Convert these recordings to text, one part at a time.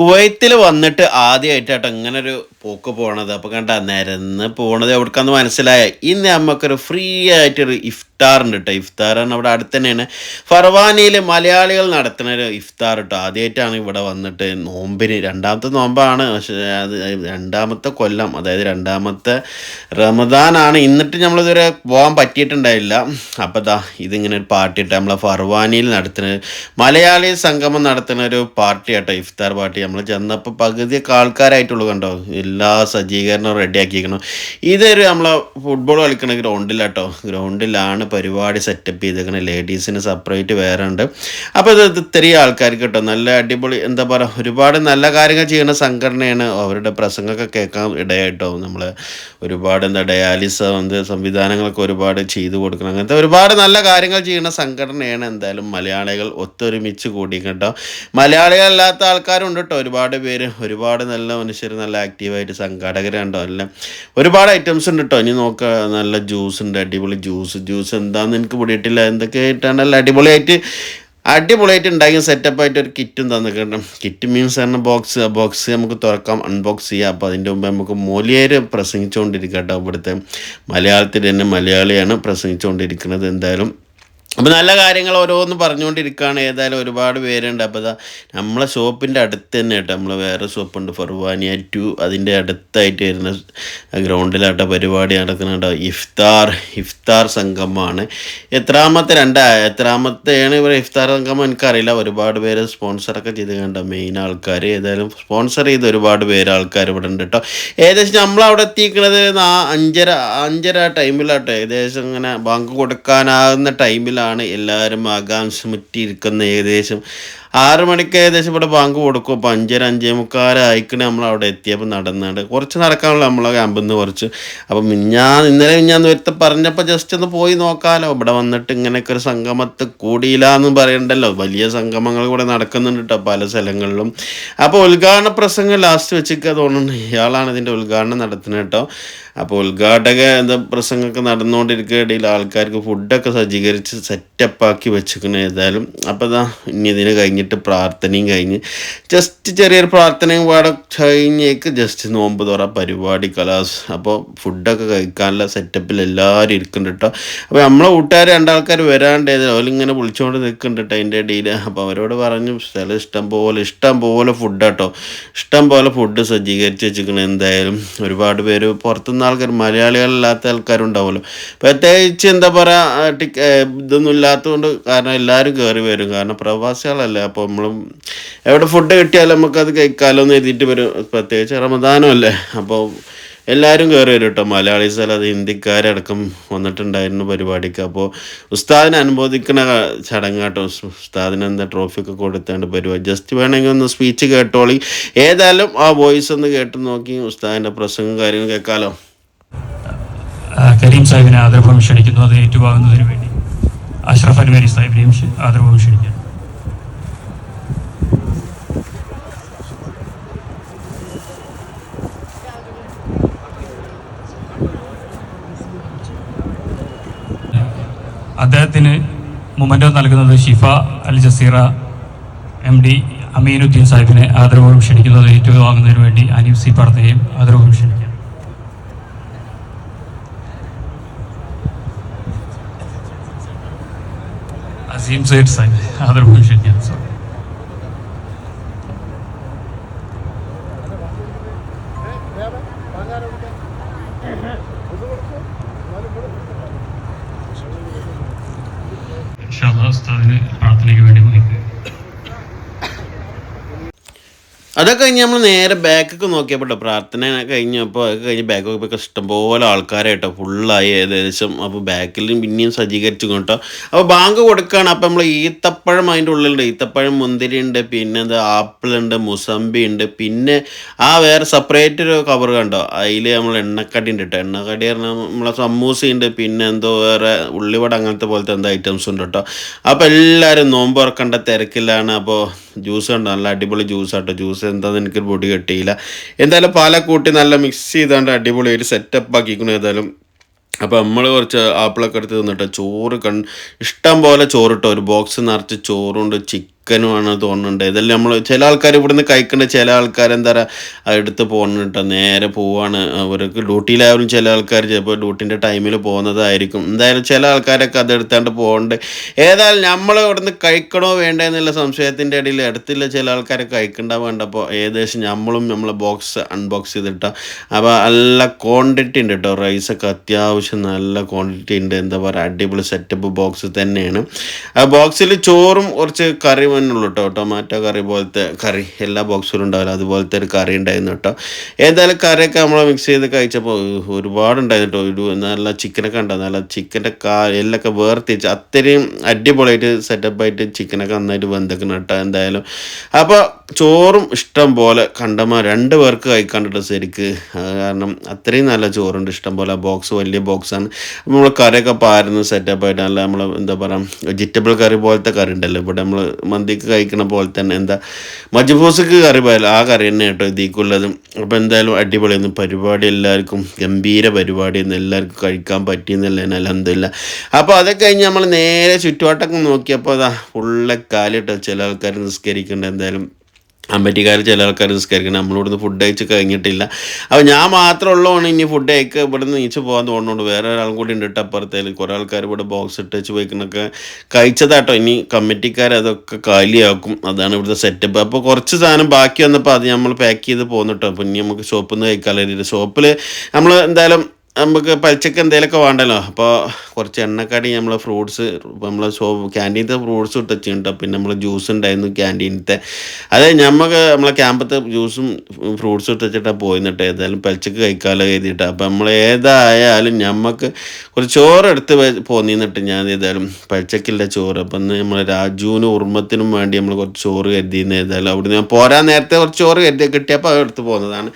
കുവൈത്തിൽ വന്നിട്ട് ആദ്യമായിട്ടാട്ടോ ഇങ്ങനൊരു പോക്ക് പോണത്. അപ്പോൾ കണ്ട നിരന്ന് പോണത് എവിടേക്കാന്ന് മനസ്സിലായ. ഇന്ന് നമുക്കൊരു ഫ്രീ ആയിട്ടൊരു ഇഫ്താർ ഉണ്ട് കേട്ടോ ഇഫ്താർ ആണ് അവിടെ അടുത്ത് തന്നെയാണ് ഫർവാനിയിൽ മലയാളികൾ നടത്തുന്ന ഒരു ഇഫ്താർ കേട്ടോ ആദ്യമായിട്ടാണ് ഇവിടെ വന്നിട്ട് നോമ്പിന്. രണ്ടാമത്തെ നോമ്പാണ്. പക്ഷേ അത് രണ്ടാമത്തെ കൊല്ലം. അതായത് രണ്ടാമത്തെ റമദാനാണ്. എന്നിട്ട് നമ്മളിതുവരെ പോകാൻ പറ്റിയിട്ടുണ്ടായില്ല. അപ്പോൾ ദാ ഇതിങ്ങനെ ഒരു പാർട്ടി ഇട്ട് നമ്മളെ ഫർവാനിയിൽ നടത്തുന്ന മലയാളി സംഗമം നടത്തുന്ന ഒരു പാർട്ടി ആട്ടോ ഇഫ്താർ പാർട്ടി. നമ്മൾ ചെന്നപ്പോൾ പകുതിയൊക്കെ ആൾക്കാരായിട്ടുള്ളൂ കണ്ടോ? എല്ലാ സജ്ജീകരണവും റെഡിയാക്കിയിരിക്കണം ഇതൊരു നമ്മളെ ഫുട്ബോൾ കളിക്കുന്ന ഗ്രൗണ്ടിലാട്ടോ ഗ്രൗണ്ടിലാണ് പരിപാടി സെറ്റപ്പ് ചെയ്തേക്കുന്നത് ലേഡീസിന് സെപ്പറേറ്റ് വേറെ ഉണ്ട്. അപ്പോൾ ഇത് ഇത് ഇത്രയും ആൾക്കാർക്ക് കേട്ടോ. നല്ല അടിപൊളി എന്താ പറയുക ഒരുപാട് നല്ല കാര്യങ്ങൾ ചെയ്യുന്ന സംഘടനയാണ്. അവരുടെ പ്രസംഗമൊക്കെ കേൾക്കാൻ ഇടയായിട്ടോ. നമ്മൾ ഒരുപാട് എന്താ ഡയാലിസ എന്ത് സംവിധാനങ്ങളൊക്കെ ഒരുപാട് ചെയ്തു കൊടുക്കണം. അങ്ങനത്തെ ഒരുപാട് നല്ല കാര്യങ്ങൾ ചെയ്യുന്ന സംഘടനയാണ് എന്തായാലും മലയാളികൾ ഒത്തൊരുമിച്ച് കൂടി കേട്ടോ. മലയാളികളല്ലാത്ത ആൾക്കാരുണ്ട് കേട്ടോ. ഒരുപാട് പേര് ഒരുപാട് നല്ല മനുഷ്യർ നല്ല ആക്റ്റീവായിട്ട് സംഘാടകരുണ്ടോ എല്ലാം ഒരുപാട് ഐറ്റംസ് ഉണ്ട് കേട്ടോ ഇനി നോക്ക നല്ല ജ്യൂസ് ഉണ്ട് അടിപൊളി ജ്യൂസ് ജ്യൂസ് എന്താണെന്ന് എനിക്ക് പിടിയിട്ടില്ല. എന്തൊക്കെ ആയിട്ടാണ് നല്ല അടിപൊളിയായിട്ട് അടിപൊളിയായിട്ട് ഉണ്ടാക്കിയ സെറ്റപ്പായിട്ട് ഒരു കിറ്റും തന്നിട്ടുണ്ട്. കിറ്റ് മീൻസ് തന്നെ ബോക്സ് ബോക്സ് നമുക്ക് തുറക്കാം അൺബോക്സ് ചെയ്യാം. അപ്പോൾ അതിന്റെ മുമ്പ് നമുക്ക് മൂലിയേര് പ്രസംഗിച്ചുകൊണ്ടിരിക്കട്ടോ കേട്ടോ ഇവിടുത്തെ മലയാളത്തിൽ തന്നെ മലയാളിയാണ് പ്രസംഗിച്ചുകൊണ്ടിരിക്കുന്നത് എന്തായാലും അപ്പോൾ നല്ല കാര്യങ്ങൾ ഓരോന്ന് പറഞ്ഞുകൊണ്ടിരിക്കുകയാണ്. ഏതായാലും ഒരുപാട് പേരുണ്ട്. അപ്പോൾ ഇതാ നമ്മളെ ഷോപ്പിന്റെ അടുത്ത് തന്നെ കേട്ടോ. നമ്മൾ വേറെ ഷോപ്പുണ്ട്. Farwaniya two. അതിന്റെ അടുത്തായിട്ട് വരുന്ന ഗ്രൗണ്ടിലാട്ട പരിപാടി നടക്കുന്നുണ്ടോ ഇഫ്താർ ഇഫ്താർ സംഗമമാണ് എത്രാമത്തെ രണ്ടാ എത്രാമത്തെയാണ് ഇവർ ഇഫ്താർ സംഗമം എനിക്കറിയില്ല. ഒരുപാട് പേര് സ്പോൺസറൊക്കെ ചെയ്ത് കണ്ട. മെയിൻ ആൾക്കാർ ഏതായാലും സ്പോൺസർ ചെയ്ത് ഒരുപാട് പേര് ആൾക്കാർ ഇവിടെ ഉണ്ട് കേട്ടോ. ഏകദേശം നമ്മളവിടെ എത്തിക്കുന്നത് അഞ്ചര അഞ്ചര ടൈമിലാട്ടോ ഏകദേശം ഇങ്ങനെ ബാങ്ക് കൊടുക്കാനാകുന്ന ടൈമിലാണ് എല്ലാവരും ആകാംക്ഷ മുറ്റിയിരിക്കുന്നത് ഏകദേശം ആറ് മണിക്ക് ഏകദേശം ഇവിടെ ബാങ്ക് കൊടുക്കും. അപ്പോൾ അഞ്ചര അഞ്ചേ മുക്കാലായിക്കണേ നമ്മൾ അവിടെ എത്തിയപ്പോൾ നടന്നുണ്ട് കുറച്ച് നടക്കാനുള്ള നമ്മളെ ക്യാമ്പിൽ നിന്ന് കുറച്ച്. അപ്പം മിഞ്ഞാൻ ഇന്നലെ മിഞ്ഞാന്ന് ഒരുത്ത പറഞ്ഞപ്പോൾ ജസ്റ്റ് ഒന്ന് പോയി നോക്കാമല്ലോ ഇവിടെ വന്നിട്ട് ഇങ്ങനെയൊക്കെ ഒരു സംഗമത്ത് കൂടിയില്ല എന്ന് പറയണ്ടല്ലോ. വലിയ സംഗമങ്ങൾ കൂടെ നടക്കുന്നുണ്ട് കേട്ടോ പല സ്ഥലങ്ങളിലും. അപ്പോൾ ഉദ്ഘാടന പ്രസംഗം ലാസ്റ്റ് വെച്ചിരിക്കുക തോന്നുന്നു. ഇയാളാണ് ഇതിന്റെ ഉദ്ഘാടനം നടത്തുന്നത് കേട്ടോ അപ്പോൾ ഉദ്ഘാടക എന്താ പ്രസംഗമൊക്കെ നടന്നുകൊണ്ടിരിക്കുക ഇടയിൽ ആൾക്കാർക്ക് ഫുഡൊക്കെ സജ്ജീകരിച്ച് സെറ്റപ്പാക്കി വെച്ചിരിക്കണ ഏതായാലും. അപ്പോൾ ഇതാ ഇനി ഇതിന് കഴിഞ്ഞിട്ട് പ്രാർത്ഥനയും കഴിഞ്ഞ്. ജസ്റ്റ് ചെറിയൊരു പ്രാർത്ഥനയും പാടെ കഴിഞ്ഞേക്ക് ജസ്റ്റ് നോമ്പ് തുറ പരിപാടി കലാസ്. അപ്പോൾ ഫുഡൊക്കെ കഴിക്കാനുള്ള സെറ്റപ്പിൽ എല്ലാവരും ഇരിക്കുന്നുണ്ട് കേട്ടോ അപ്പോൾ നമ്മളെ കൂട്ടുകാർ രണ്ടാൾക്കാർ വരാണ്ട് അവരിങ്ങനെ വിളിച്ചുകൊണ്ട് നിൽക്കുന്നുണ്ട് കേട്ടോ അതിന്റെ ഇടയിൽ. അപ്പോൾ അവരോട് പറഞ്ഞു സ്ഥലം ഇഷ്ടം പോലെ ഇഷ്ടം പോലെ ഫുഡ് കേട്ടോ ഇഷ്ടം പോലെ ഫുഡ് സജ്ജീകരിച്ച് വെച്ചിരിക്കണം എന്തായാലും. ഒരുപാട് പേര് പുറത്തുനിന്ന് ആൾക്കാർ മലയാളികളില്ലാത്ത ആൾക്കാരുണ്ടാവുമല്ലോ. പ്രത്യേകിച്ച് എന്താ പറയുക ടിക്ക ഇതൊന്നും ഇല്ലാത്തതുകൊണ്ട് കാരണം എല്ലാവരും കയറി വരും. കാരണം പ്രവാസികളല്ലേ. അപ്പോൾ നമ്മളും എവിടെ ഫുഡ് കിട്ടിയാലും നമുക്കത് കഴിക്കാലോ എന്ന് എഴുതിയിട്ട് വരും പ്രത്യേകിച്ച് റമദാനും അല്ലേ അപ്പോൾ എല്ലാവരും കയറി വരും കേട്ടോ. മലയാളീസ് അല്ലാതെ ഹിന്ദിക്കാരടക്കം വന്നിട്ടുണ്ടായിരുന്നു പരിപാടിക്ക്. അപ്പോൾ ഉസ്താദിനെ അനുബോധിക്കണ ചടങ്ങ് കേട്ടോ. ഉസ്താദിന് എന്താ ട്രോഫിയൊക്കെ കൊടുത്താണ്ട് പരിപാടി. ജസ്റ്റ് വേണമെങ്കിൽ ഒന്ന് സ്പീച്ച് കേട്ടോളി. ഏതായാലും ആ വോയിസ് ഒന്ന് കേട്ട് നോക്കി ഉസ്താദിന്റെ പ്രസംഗം കാര്യങ്ങൾ കേൾക്കാമല്ലോ കരീം സാഹിബിനെ ആദരഭം അത് ഏറ്റുവാങ്ങുന്നതിന് വേണ്ടി. അഷ്റഫ് അൻവരി സാഹിബിനെയും ആദരവും ക്ഷണിക്കുന്നു അദ്ദേഹത്തിന് മൊമെന്റോ നൽകുന്നത് Shifa Al Jazeera M D Aminuddin സാഹിബിനെ ആദരവോടും ക്ഷണിക്കുന്നത് ഏറ്റുവാങ്ങുന്നതിന് വേണ്ടി അനീഫ് സി പടത്തെയും ആദരവോടും ക്ഷണിക്കുന്നു seems it's other question, yeah, sorry. അതൊക്കെ കഴിഞ്ഞ് നമ്മൾ നേരെ ബാക്കൊക്കെ നോക്കിയപ്പോൾ പ്രാർത്ഥന കഴിഞ്ഞപ്പോൾ അതൊക്കെ കഴിഞ്ഞ് ബാക്കൊക്കെ പോയി ഇഷ്ടംപോലെ ആൾക്കാരായിട്ടോ ഫുള്ളായി ഏകദേശം. അപ്പോൾ ബാക്കിലും പിന്നെയും സജ്ജീകരിച്ചു കേട്ടോ. അപ്പോൾ ബാങ്ക് കൊടുക്കുകയാണ് അപ്പോൾ നമ്മൾ ഈത്തപ്പഴം അതിന്റെ ഉള്ളിലുണ്ട്. ഈത്തപ്പഴം മുന്തിരി ഉണ്ട് പിന്നെ എന്താ ആപ്പിൾ ഉണ്ട് മുസമ്പി ഉണ്ട് പിന്നെ ആ വേറെ സെപ്പറേറ്റ് ഒരു കവർ കണ്ടോ? അതിൽ നമ്മൾ എണ്ണക്കടി ഉണ്ട് കേട്ടോ. എണ്ണക്കടി പറഞ്ഞാൽ നമ്മളെ സമൂസ ഉണ്ട്. പിന്നെ എന്തോ വേറെ ഉള്ളിവട അങ്ങനത്തെ പോലത്തെ എന്തോ ഐറ്റംസ് ഉണ്ട് കേട്ടോ. അപ്പോൾ എല്ലാവരും നോമ്പ് തുറക്കേണ്ട തിരക്കിലാണ്. അപ്പോൾ ജ്യൂസ് കണ്ടോ. നല്ല അടിപൊളി ജ്യൂസ് ആട്ടോ. ജ്യൂസ് എന്താന്ന് എനിക്ക് പൊടി കിട്ടിയില്ല. എന്തായാലും പാല കൂട്ടി നല്ല മിക്സ് ചെയ്താണ്ട് അടിപൊളി ഒരു സെറ്റപ്പ് ആക്കിക്കണം ഏതായാലും. അപ്പോൾ നമ്മൾ കുറച്ച് ആപ്പിളൊക്കെ എടുത്ത് തിന്നിട്ട് ചോറ് കൺ ഇഷ്ടം പോലെ ചോറിട്ടോ ഒരു ബോക്സ് നിറച്ച് ചോറുണ്ട് ചിക്കൻ ചിക്കനുമാണ് തോന്നുന്നുണ്ട്. ഇതെല്ലാം നമ്മൾ ചില ആൾക്കാർ ഇവിടുന്ന് കഴിക്കേണ്ട ചില ആൾക്കാർ എന്താ പറയുക എടുത്ത് പോകുന്നുണ്ട് നേരെ പോവാണ്. അവർക്ക് ഡ്യൂട്ടിയിലായാലും ചില ആൾക്കാർ ചിലപ്പോൾ ഡ്യൂട്ടിന്റെ ടൈമിൽ പോകുന്നതായിരിക്കും. എന്തായാലും ചില ആൾക്കാരൊക്കെ അതെടുത്താണ്ട് പോകുന്നുണ്ട് ഏതായാലും നമ്മൾ ഇവിടുന്ന് കഴിക്കണോ വേണ്ടേ എന്നുള്ള സംശയത്തിന്റെ ഇടയിൽ എടുത്തില്ല ചില ആൾക്കാരെ കഴിക്കണ്ട വേണ്ടപ്പോൾ ഏകദേശം നമ്മളും നമ്മളെ ബോക്സ് അൺബോക്സ് ചെയ്തിട്ടാ. അപ്പോൾ നല്ല ക്വാണ്ടിറ്റി ഉണ്ട് കേട്ടോ റൈസൊക്കെ അത്യാവശ്യം നല്ല ക്വാണ്ടിറ്റി ഉണ്ട്. എന്താ പറയുക അടിപൊളി സെറ്റപ്പ് ബോക്സ് തന്നെയാണ്. ആ ബോക്സിൽ ചോറും കുറച്ച് കറി വന്നുള്ളൂ കേട്ടോ ടൊമാറ്റോ കറി പോലത്തെ കറി എല്ലാ ബോക്സിലും ഉണ്ടാവില്ല. അതുപോലത്തെ ഒരു കറി ഉണ്ടായിരുന്നു കേട്ടോ ഏതായാലും കറിയൊക്കെ നമ്മൾ മിക്സ് ചെയ്ത് കഴിച്ചപ്പോൾ ഒരുപാടുണ്ടായിരുന്നു കേട്ടോ ഒരു നല്ല ചിക്കനൊക്കെ ഉണ്ടായിരുന്നു. നല്ല ചിക്കന്റെ കാ എല്ലൊക്കെ വേർതിരിച്ച് അത്രയും അടിപൊളിയായിട്ട് സെറ്റപ്പായിട്ട് ചിക്കനൊക്കെ നന്നായിട്ട് വെന്തക്കണം കേട്ടോ എന്തായാലും. അപ്പോൾ ചോറും ഇഷ്ടം പോലെ കണ്ടമാർ രണ്ട് പേർക്ക് കഴിക്കാണ്ടിട്ട് ശരിക്ക്. കാരണം അത്രയും നല്ല ചോറുണ്ട് ഇഷ്ടം പോലെ. ബോക്സ് വലിയ ബോക്സാണ് നമ്മൾ കറിയൊക്കെ പാരുന്ന സെറ്റപ്പായിട്ട് നല്ല നമ്മൾ എന്താ പറയുക വെജിറ്റബിൾ കറി പോലത്തെ കറി ഉണ്ടല്ലോ. ഇവിടെ നമ്മൾ മന്തിക്ക് കഴിക്കണ പോലെ തന്നെ എന്താ മജ്ബൂസക്ക് കറി പോയാലും ആ കറി തന്നെ കേട്ടോ ഇതിക്കുള്ളത്. അപ്പോൾ എന്തായാലും അടിപൊളിയായിരുന്നു പരിപാടി എല്ലാവർക്കും ഗംഭീര പരിപാടിയായിരുന്നു എല്ലാവർക്കും കഴിക്കാൻ പറ്റിയെന്നല്ല അലഹമില്ല അപ്പോൾ അതൊക്കെ കഴിഞ്ഞ് നമ്മൾ നേരെ ചുറ്റുവട്ടമൊക്കെ നോക്കിയപ്പോൾ അതാ ഫുള്ള് കാലിട്ട് ചില ആൾക്കാർ നിസ്കരിക്കേണ്ട എന്തായാലും. അമ്പറ്റിക്കാർ ചില ആൾക്കാർ നിസ്കരിക്കണം നമ്മളിവിടുന്ന് ഫുഡ് കഴിച്ച് കഴിഞ്ഞിട്ടില്ല. അപ്പോൾ ഞാൻ മാത്രമേ ഉള്ളതാണ് ഇനി ഫുഡ് കഴിക്കുക ഇവിടെ നിന്ന് നീച്ച് പോകാൻ തോന്നുന്നുണ്ട്. വേറെ ഒരാളും കൂടി ഉണ്ട് ഇട്ട് അപ്പുറത്തേൽ കുറേ ആൾക്കാർ ഇവിടെ ബോക്സ് ഇട്ട് വെച്ച് പോയിക്കുന്നൊക്കെ കഴിച്ചതാട്ടോ. ഇനി കമ്മിറ്റിക്കാർ അതൊക്കെ കാലിയാക്കും. അതാണ് ഇവിടുത്തെ സെറ്റപ്പ് അപ്പോൾ കുറച്ച് സാധനം ബാക്കി വന്നപ്പോൾ അത് നമ്മൾ പാക്ക് ചെയ്ത് പോകുന്നുട്ടോ അപ്പോൾ ഇനി നമുക്ക് ഷോപ്പിൽ നിന്ന് കഴിക്കാനുള്ള ഷോപ്പിൽ നമ്മൾ എന്തായാലും നമുക്ക് പച്ചക്ക് എന്തെങ്കിലുമൊക്കെ വേണ്ടല്ലോ. അപ്പോൾ കുറച്ച് എണ്ണക്കടി നമ്മൾ ഫ്രൂട്ട്സ് നമ്മൾ സോ ക്യാന്റീനത്തെ ഫ്രൂട്ട്സ് ഇട്ടിട്ടുണ്ട് പിന്നെ നമ്മൾ ജ്യൂസ് ഉണ്ടായിരുന്നു ക്യാന്റീനത്തെ അതെ നമുക്ക് നമ്മളെ ക്യാമ്പത്തെ ജ്യൂസും ഫ്രൂട്ട്സും ഇട്ടിട്ടാണ് പോയിന്നിട്ട് ഏതായാലും പച്ചക്ക് കഴിക്കാമല്ലോ എഴുതിയിട്ട് അപ്പോൾ നമ്മൾ ഏതായാലും നമുക്ക് കുറച്ച് ചോറ് എടുത്ത് പോന്നിന്നിട്ട് ഞാൻ ഏതായാലും പലിച്ചക്കില്ല ചോറ്. അപ്പം ഇന്ന് നമ്മൾ രാജുവിനും ഉർമ്മത്തിനും വേണ്ടി നമ്മൾ കുറച്ച് ചോറ് കരുതിയിരുന്നു. ഏതായാലും അവിടുന്ന് ഞാൻ പോരാൻ നേരത്തെ കുറച്ച് ചോറ് കരുതി കിട്ടിയപ്പോൾ അത് എടുത്ത് പോകുന്നതാണ്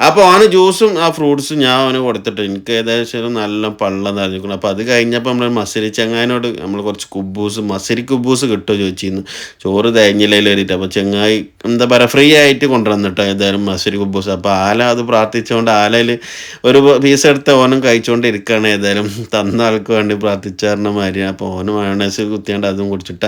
അപ്പോൾ അവന് ജ്യൂസും ആ ഫ്രൂട്ട്സും ഞാൻ അവന് കൊടുത്തിട്ട് എനിക്ക് ഏകദേശം നല്ല പള്ളം നിറഞ്ഞിരിക്കണം അപ്പോൾ അത് കഴിഞ്ഞപ്പോൾ നമ്മൾ മസരി ചങ്ങായിനോട് നമ്മൾ കുറച്ച് കുബൂസ് മസരി കുബൂസ് കിട്ടുമോ ചോദിച്ചിരുന്നു. ചോറ് തേഞ്ഞിലയിൽ കയറിയിട്ട്. അപ്പോൾ ചെങ്ങായി എന്താ പറയുക ഫ്രീ ആയിട്ട് കൊണ്ടുവന്നിട്ടോ ഏതായാലും മസരി കുബൂസ്. അപ്പോൾ ആല അത് പ്രാർത്ഥിച്ചുകൊണ്ട് ആലയിൽ ഒരു പീസ് എടുത്ത് ഓനും കഴിച്ചുകൊണ്ട് ഇരിക്കുകയാണ് ഏതായാലും. തന്ന ആൾക്ക് വേണ്ടി പ്രാർത്ഥിച്ചാറിന മാതിരി അപ്പോൾ ഓന് മയോണൈസ് കുത്തിയാണ്ട് അതും കുടിച്ചിട്ട.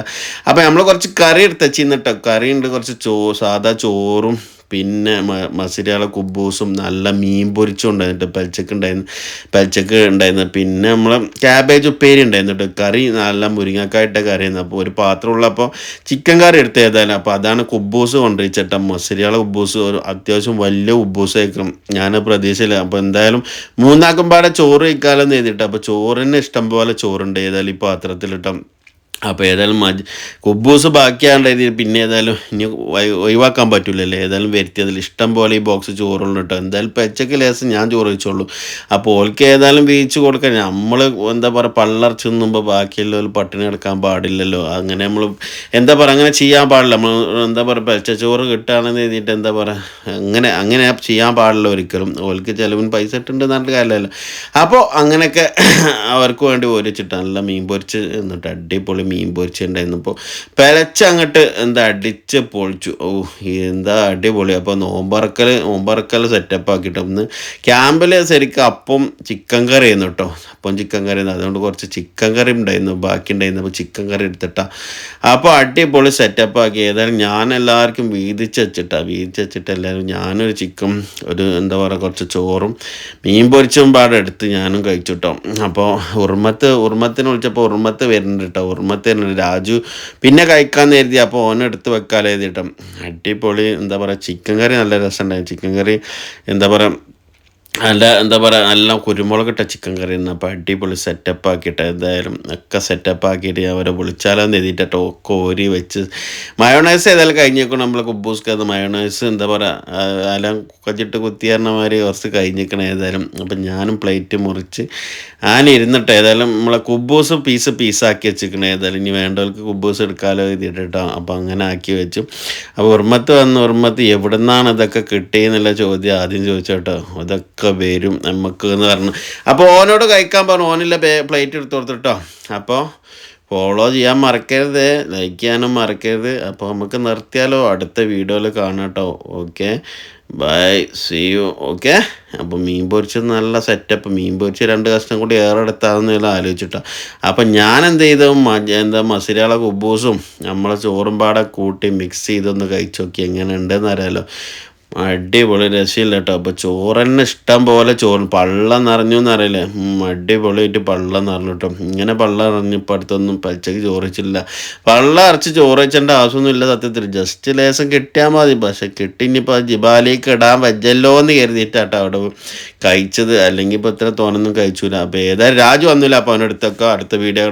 അപ്പോൾ നമ്മൾ കുറച്ച് കറി എടുത്ത് വെച്ചിരുന്നിട്ടോ കറി ഉണ്ട് കുറച്ച് ചോ സാധാ ചോറും പിന്നെ മസിരിയാളെ കുബൂസും നല്ല മീൻ പൊരിച്ചും ഉണ്ടായിരുന്നു പൽച്ചക്ക് ഉണ്ടായിരുന്നു. പൽച്ചക്ക് ഉണ്ടായിരുന്നു. പിന്നെ നമ്മൾ ക്യാബേജ് ഉപ്പേരി ഉണ്ടായിരുന്നു കേട്ടോ. കറി നല്ല മുരിങ്ങക്കായിട്ട കറിയായിരുന്നു. അപ്പോൾ ഒരു പാത്രം ഉള്ളപ്പോൾ ചിക്കൻ കറി എടുത്ത് ഏതായാലും. അപ്പോൾ അതാണ് കുബൂസ് കൊണ്ടുവച്ചിട്ട് മസിരിയാളെ കുബൂസ് ഒരു അത്യാവശ്യം വലിയ കുബൂസ് കഴിക്കണം ഞാൻ പ്രതീക്ഷയില്ല. അപ്പോൾ എന്തായാലും മൂന്നാക്കും പാടെ ചോറ് കഴിക്കാലെന്ന് എഴുതിയിട്ട് അപ്പോൾ ചോറിന് ഇഷ്ടം പോലെ ചോറുണ്ട് ഏതായാലും ഈ പാത്രത്തിലിട്ട. അപ്പോൾ ഏതായാലും മജ് കുബൂസ് ബാക്കിയാണ്ട് ഇത് പിന്നെ ഏതായാലും ഇനി ഒഴിവാക്കാൻ പറ്റില്ലല്ലോ ഏതായാലും വരുത്തിയതിൽ ഇഷ്ടം പോലെ ഈ ബോക്സ് ചോറുള്ളൂ കേട്ടോ എന്തായാലും പെച്ചക്ക് ലേസം ഞാൻ ചോറ് വെച്ചോളൂ. അപ്പോൾ ഓൾക്ക് ഏതായാലും വീച്ച് കൊടുക്കാൻ. നമ്മൾ എന്താ പറയുക പള്ളർച്ച് തിന്നുമ്പോൾ ബാക്കിയുള്ളവർ പട്ടിണി കിടക്കാൻ പാടില്ലല്ലോ. അങ്ങനെ നമ്മൾ എന്താ പറയുക അങ്ങനെ ചെയ്യാൻ പാടില്ല. നമ്മൾ എന്താ പറയുക പെച്ച ചോറ് കിട്ടുകയാണെന്ന് എഴുതിയിട്ട് എന്താ പറയുക അങ്ങനെ അങ്ങനെ ചെയ്യാൻ പാടില്ല ഒരിക്കലും. ഓൾക്ക് ചിലവിന് പൈസ ഇട്ടുണ്ട് നല്ല കാര്യമല്ലോ അപ്പോൾ അങ്ങനെയൊക്കെ അവർക്ക് വേണ്ടി ഒരിച്ചിട്ട് നല്ല മീൻ പൊരിച്ച് എന്നിട്ട് അടിപൊളി മീൻ പൊരിച്ചിട്ടുണ്ടായിരുന്നു. അപ്പോൾ പെലച്ച് അങ്ങോട്ട് എന്താ അടിച്ച് പൊളിച്ചു. ഓ എന്താ അടിപൊളി. അപ്പോൾ നോമ്പറക്കൽ നോമ്പറക്കൽ സെറ്റപ്പ് ആക്കിയിട്ട് ഒന്ന് ക്യാമ്പിൽ ശരിക്കും അപ്പം ചിക്കൻ കറി ആയിരുന്നു കേട്ടോ അപ്പം ചിക്കൻ കറി അതുകൊണ്ട് കുറച്ച് ചിക്കൻ കറി ഉണ്ടായിരുന്നു ബാക്കി ഉണ്ടായിരുന്നു. അപ്പോൾ ചിക്കൻ കറി എടുത്തിട്ടാ. അപ്പോൾ അടിപൊളി സെറ്റപ്പ് ആക്കി. ഏതായാലും ഞാൻ എല്ലാവർക്കും വീതിച്ച് വെച്ചിട്ടാ. വീതിച്ച് വെച്ചിട്ട് എല്ലാവരും ഞാനൊരു ചിക്കൻ ഒരു എന്താ പറയുക കുറച്ച് ചോറും മീൻ പൊരിച്ചും പാടെടുത്ത് ഞാനും കഴിച്ചു കേട്ടോ അപ്പോൾ ഉറുമത്ത് ഉറുമത്തിന് വിളിച്ചപ്പോൾ ഉറുമത്ത് വരുന്നുണ്ട് കേട്ടോ ഉറുമത്ത് വരുന്നുണ്ട് രാജു. പിന്നെ കഴിക്കാൻ കരുതി അപ്പോൾ ഓനെടുത്ത് വെക്കാലോ എഴുതിയിട്ടും അടിപൊളി എന്താ പറയുക ചിക്കൻ കറി നല്ല രസമുണ്ടായിരുന്നു ചിക്കൻ കറി എന്താ പറയുക നല്ല എന്താ പറയുക നല്ല കുരുമുളക് ഇട്ട ചിക്കൻ കറി തന്നെ. അപ്പോൾ അടിപൊളി സെറ്റപ്പ് ആക്കിയിട്ട് എന്തായാലും ഒക്കെ സെറ്റപ്പ് ആക്കിയിട്ട് അവരെ വിളിച്ചാലോന്ന് എഴുതിയിട്ട് കോരി വെച്ച് മയോണൈസ് ഏതായാലും കഴിഞ്ഞേക്കും നമ്മൾ കുബൂസ്ക്ക് അത് മയോണൈസ് എന്താ പറയുക അലം കുക്കച്ചിട്ട് കുത്തിയറിന മാതിരി കുറച്ച് കഴിഞ്ഞേക്കണം ഏതായാലും. അപ്പം ഞാനും പ്ലേറ്റ് മുറിച്ച് ആന ഇരുന്നിട്ട് ഏതായാലും നമ്മളെ കുബൂസ് പീസ് പീസാക്കി വെച്ചിരിക്കണം. ഏതായാലും ഇനി വേണ്ടവർക്ക് കുബൂസ് എടുക്കാലോ എഴുതിയിട്ട് അപ്പോൾ അങ്ങനെ ആക്കി വെച്ചു. അപ്പോൾ ഉർമ്മത്ത് വന്ന് ഉർമ്മത്ത് എവിടെ നിന്നാണ് ഇതൊക്കെ കിട്ടിയെന്നുള്ള ചോദ്യം ആദ്യം ചോദിച്ചോട്ടോ. കേട്ടോ ഇതൊക്കെ വരും നമുക്ക് എന്ന് പറഞ്ഞു. അപ്പോൾ ഓനോട് കഴിക്കാൻ പറഞ്ഞു. ഓനില്ല പ്ലേറ്റ് എടുത്ത് കൊടുത്തിട്ടോ അപ്പോൾ ഫോളോ ചെയ്യാൻ മറക്കരുത്. ലൈക്ക് ചെയ്യാനും മറക്കരുത്. അപ്പോൾ നമുക്ക് നിർത്തിയാലോ അടുത്ത വീഡിയോയിൽ കാണാം കേട്ടോ. Okay bye see you okay അപ്പോൾ മീൻ പൊരിച്ച് നല്ല സെറ്റപ്പ് മീൻ പൊരിച്ച് രണ്ട് കഷ്ണം കൂടി ഏറെ എടുത്താണെന്നെല്ലാം ആലോചിച്ചിട്ടോ. അപ്പം ഞാൻ എന്ത് ചെയ്തു? എന്താ മസിരാള കുബൂസും നമ്മളെ ചോറും പാടെ കൂട്ടി മിക്സ് ചെയ്തൊന്ന് കഴിച്ചു നോക്കി എങ്ങനെ ഉണ്ടെന്ന് അറിയാലോ. അടിപൊളി രസമില്ല കേട്ടോ. അപ്പോൾ ചോറ് തന്നെ ഇഷ്ടം പോലെ ചോറ്. പള്ളം നിറഞ്ഞു എന്നറിയില്ലേ അടിപൊളിയായിട്ട് പള്ളം നിറഞ്ഞു കേട്ടോ. ഇങ്ങനെ പള്ളം നിറഞ്ഞപ്പോൾ അടുത്തൊന്നും പച്ചക്ക് ചോറിച്ചില്ല പള്ളം അരച്ച് ചോറ് വെച്ചേണ്ട ആവശ്യമൊന്നുമില്ല സത്യത്തിൽ ജസ്റ്റ് ലേസം കിട്ടിയാൽ മതി. പക്ഷെ കിട്ടി ഇനിയിപ്പോൾ ജിബാലേക്ക് ഇടാൻ വജ്ജല്ലോ എന്ന് കരുതിയിട്ടാട്ടോ അവിടെ കഴിച്ചത്. അല്ലെങ്കിൽ ഇപ്പോൾ ഇത്ര തോനൊന്നും കഴിച്ചില്ല അപ്പോൾ ഏതായാലും രാജു വന്നില്ല. അപ്പോൾ അവനടുത്തൊക്കെ അടുത്ത വീഡിയോ